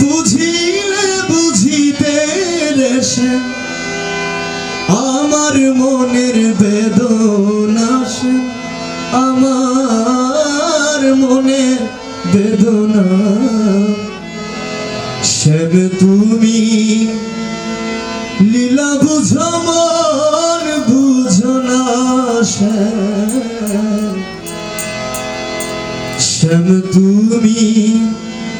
বুঝিলে বুঝিতে রেশে, আমার মনের বেদনা সে আমার মনের বেদনা। শ্যাম তুমি লীলা বুঝো, মন বুঝো না শ্যাম তুমি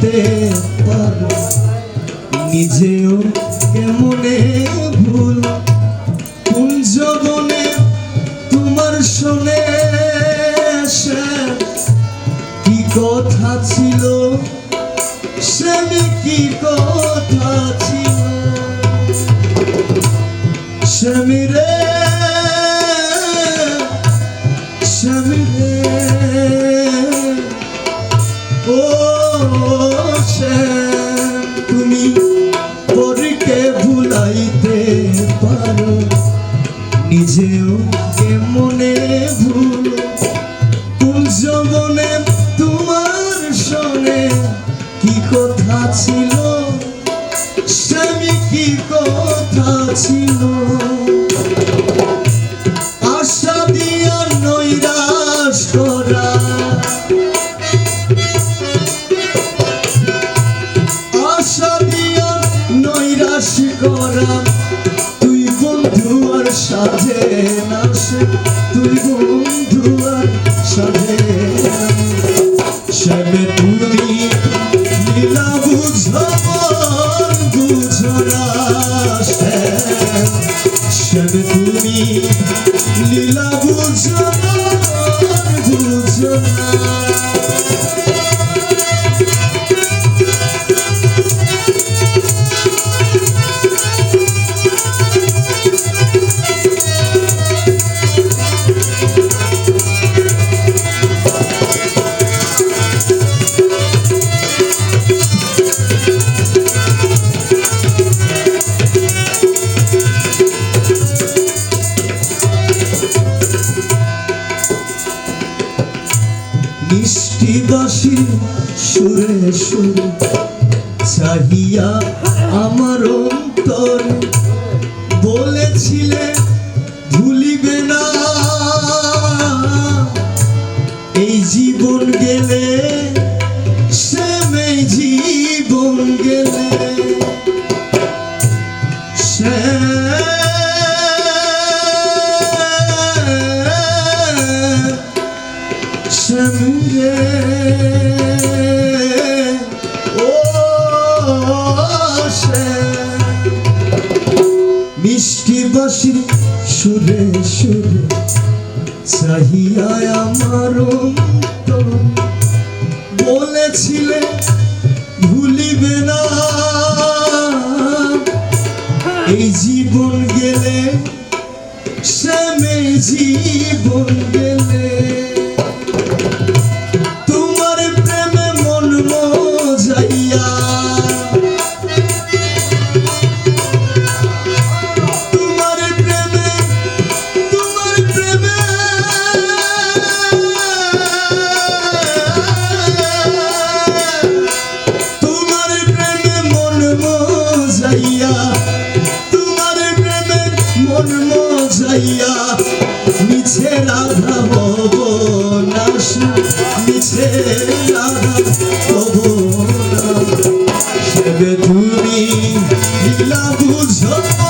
ভুলাইতে পারো নিজেও কেমনে ভুল? কোন জবনে তোমার শোনে সে কি কথা ছিল? সে কি কথা ছিল? রে ভুল। কোন জবনে তোমার শোনে কি কথা ছিল? স্বামী কি কথা ছিল? আশা দিয়া নৈরাশ করা। আশা দিয়া নৈরাশ করা। তুই বন্ধু আর সাজে না তুই বন্ধু আর না। সেবে তুমি লীলা বুঝো বুঝো না শ্যাম। সেবে তুমি লীলা বুঝো মন সুরে সুরে চাহিয়া আমার অন্তর বলেছিলে ভুলিবে না। এই জীবন গেলে মিষ্টি বাসি সুরে সুরে চাহিয়া আমার বলেছিলে ভুলিবে না নো যাইয়া মিছে রাধা হব নাশ মিছে রাধা হব সেবে তুমি বুঝো।